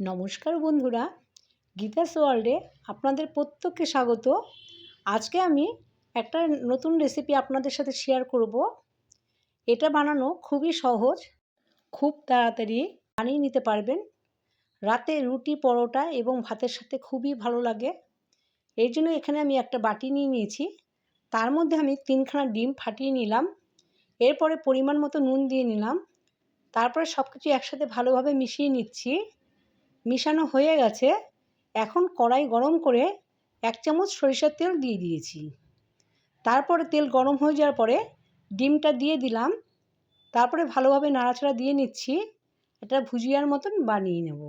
নমস্কার বন্ধুরা, গীতাস ওয়ার্ল্ডে আপনাদের প্রত্যেককে স্বাগত। আজকে আমি একটা নতুন রেসিপি আপনাদের সাথে শেয়ার করব। এটা বানানো খুবই সহজ, খুব তাড়াতাড়ি বানিয়ে নিতে পারবেন। রাতে রুটি, পরোটা এবং ভাতের সাথে খুবই ভালো লাগে। এই জন্য এখানে আমি একটা বাটি নিয়ে নিয়েছি। তার মধ্যে আমি তিনখানা ডিম ফাটিয়ে নিলাম। এরপরে পরিমাণ মতো নুন দিয়ে নিলাম। তারপরে সব কিছু একসাথে ভালোভাবে মিশিয়ে নিচ্ছি। মিশানো হয়ে গেছে, এখন কড়াই গরম করে এক চামচ সরিষার তেল দিয়ে দিয়েছি। তারপরে তেল গরম হয়ে যাওয়ার পরে ডিমটা দিয়ে দিলাম, তারপরে ভালোভাবে নাড়াচাড়া দিয়ে নিচ্ছি এটা ভুজিয়ার মতন বানিয়ে নেব।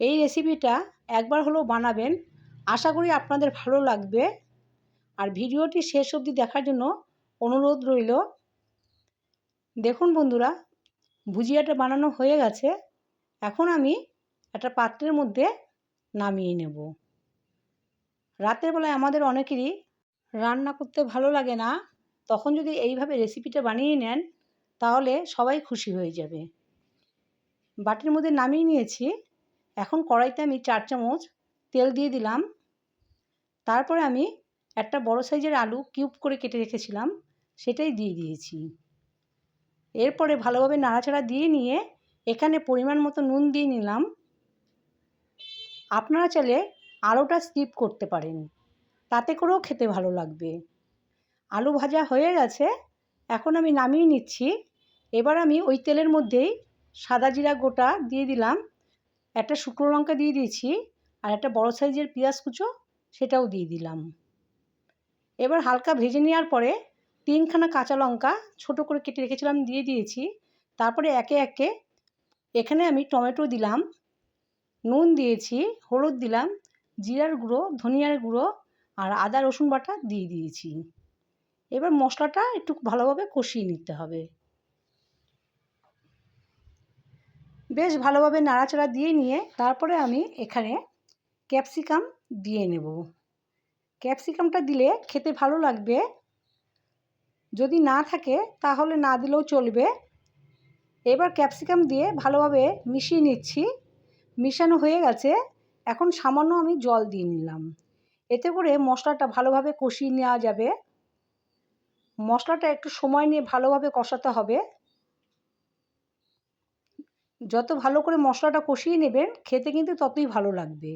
এই রেসিপিটা একবার হলেও বানাবেন, আশা করি আপনাদের ভালো লাগবে। আর ভিডিওটি শেষ অবধি দেখার জন্য অনুরোধ রইল। দেখুন বন্ধুরা, ভুজিয়াটা বানানো হয়ে গেছে, এখন আমি একটা পাত্রের মধ্যে নামিয়ে নেব। রাতের বেলায় আমাদের অনেকেরই রান্না করতে ভালো লাগে না। তখন যদি এইভাবে রেসিপিটা বানিয়ে নেন, তাহলে সবাই খুশি হয়ে যাবে। বাটির মধ্যে নামিয়ে নিয়েছি। এখন কড়াইতে আমি চার চামচ তেল দিয়ে দিলাম। তারপরে আমি একটা বড় সাইজের আলু কিউব করে কেটে রেখেছিলাম, সেটাই দিয়ে দিয়েছি। এরপরে ভালোভাবে নাড়াচাড়া দিয়ে নিয়ে এখানে পরিমাণ মতো নুন দিয়ে নিলাম। আপনারা চাইলে আলুটা স্কিপ করতে পারেন। তাতে করেও খেতে ভালো লাগবে। আলু ভাজা হয়ে গেছে, এখন আমি নামিয়ে নিচ্ছি। এবার আমি ওই তেলের মধ্যেই সাদা জিরা গোটা দিয়ে দিলাম, একটা শুকনো লঙ্কা দিয়ে দিয়েছি, আর একটা বড় সাইজের পেঁয়াজ কুচো সেটাও দিয়ে দিলাম। এবার হালকা ভেজে নেওয়ার পরে তিনখানা কাঁচা লঙ্কা ছোট করে কেটে রেখেছিলাম, দিয়ে দিয়েছি। তারপরে একে একে এখানে আমি টমেটো দিলাম নুন দিয়েছি, হলুদ দিলাম, জিরার গুঁড়ো, ধনিয়ার গুঁড়ো আর আদা, রসুন বাটা দিয়ে দিয়েছি। এবার মশলাটা একটু ভালোভাবে কষিয়ে নিতে হবে। বেশ ভালোভাবে নাড়াচাড়া দিয়ে নিয়ে তারপরে আমি এখানে ক্যাপসিকাম দিয়ে নেব। ক্যাপসিকামটা দিলে খেতে ভালো লাগবে। যদি না থাকে তাহলে না দিলেও চলবে। এবার ক্যাপসিকাম দিয়ে ভালোভাবে মিশিয়ে নিচ্ছি। মিশানো হয়ে গেছে, এখন সামান্য আমি জল দিয়ে নিলাম। এতে করে মশলাটা ভালোভাবে কষিয়ে নেওয়া যাবে। মশলাটা একটু সময় নিয়ে ভালোভাবে কষাতে হবে। যত ভালো করে মশলাটা কষিয়ে নেবেন, খেতে কিন্তু ততই ভালো লাগবে।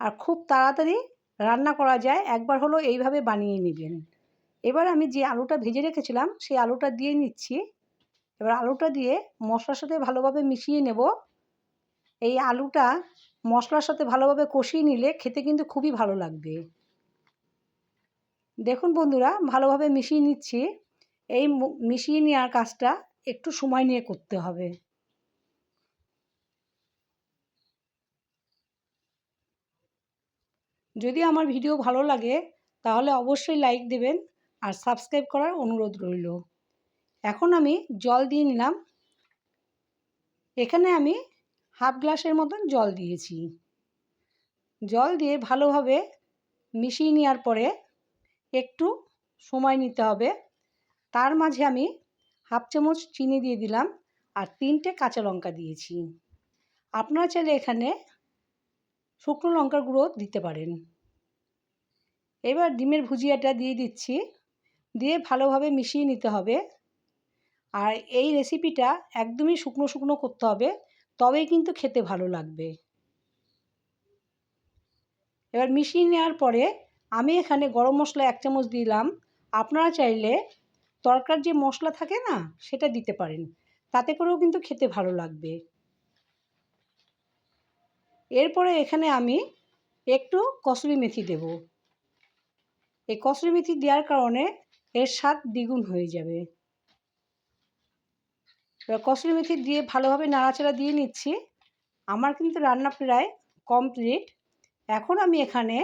আর খুব তাড়াতাড়ি রান্না করা যায়, একবার হলো এইভাবে বানিয়ে নেবেন। এবার আমি যে আলুটা ভেজে রেখেছিলাম, সেই আলুটা দিয়ে নিচ্ছি। এবার আলুটা দিয়ে মশলার সাথে ভালোভাবে মিশিয়ে নেব। এই আলুটা মশলার সাথে ভালোভাবে কষিয়ে নিলে খেতে কিন্তু খুবই ভালো লাগবে। দেখুন বন্ধুরা, ভালোভাবে মিশিয়ে নিচ্ছি। এই মিশিয়ে নেওয়ার কাজটা একটু সময় নিয়ে করতে হবে। যদি আমার ভিডিও ভালো লাগে, তাহলে অবশ্যই লাইক দেবেন আর সাবস্ক্রাইব করার অনুরোধ রইল। এখন আমি জল দিয়ে নিলাম। এখানে আমি হাফ গ্লাসের মতন জল দিয়েছি। জল দিয়ে ভালোভাবে মিশিয়ে নেওয়ার পরে একটু সময় নিতে হবে। তার মাঝে আমি হাফ চামচ চিনি দিয়ে দিলাম আর তিনটে কাঁচা লঙ্কা দিয়েছি। আপনারা চাইলে এখানে শুকনো লঙ্কার গুঁড়ো দিতে পারেন। এবার ডিমের ভুজিয়াটা দিয়ে দিচ্ছি। দিয়ে ভালোভাবে মিশিয়ে নিতে হবে। আর এই রেসিপিটা একদমই শুকনো শুকনো করতে হবে, তবেই কিন্তু খেতে ভালো লাগবে। এবার মিশিয়ে নেওয়ার পরে আমি এখানে গরম মশলা এক চামচ দিলাম। আপনারা চাইলে তরকার যে মশলা থাকে না, সেটা দিতে পারেন। তাতে করেও কিন্তু খেতে ভালো লাগবে। এরপরে এখানে আমি একটু কসুরি মেথি দেব। এই কসুরি মেথি দেওয়ার কারণে এর স্বাদ দ্বিগুণ হয়ে যাবে। এবার কসুরি মেথি দিয়ে ভালোভাবে নাড়াচাড়া দিয়ে নিচ্ছি। আমার কিন্তু রান্না প্রায় কমপ্লিট এখন আমি এখানে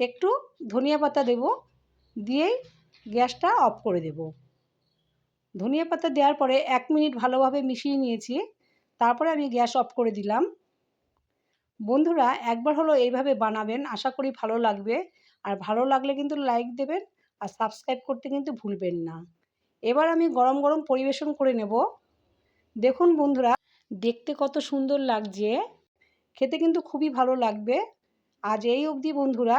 একটু ধনিয়া পাতা দেব, দিয়েই গ্যাসটা অফ করে দেব। ধনিয়া পাতা দেওয়ার পরে এক মিনিট ভালোভাবে মিশিয়ে নিয়েছি। তারপরে আমি গ্যাস অফ করে দিলাম। বন্ধুরা, একবার হলো এইভাবে বানাবেন, আশা করি ভালো লাগবে। আর ভালো লাগলে কিন্তু লাইক দেবেন, আর সাবস্ক্রাইব করতে কিন্তু ভুলবেন না। এবার আমি গরম গরম পরিবেশন করে নেব। দেখুন বন্ধুরা, দেখতে কত সুন্দর লাগছে। খেতে কিন্তু খুবই ভালো লাগবে। আজ এই অবধি বন্ধুরা,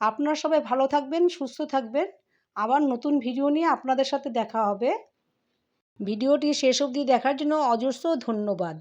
আপনার সবাই ভালো থাকবেন, সুস্থ থাকবেন। আবার নতুন ভিডিও নিয়ে আপনাদের সাথে দেখা হবে। ভিডিওটি শেষ অবধি দেখার জন্য অজস্র ধন্যবাদ।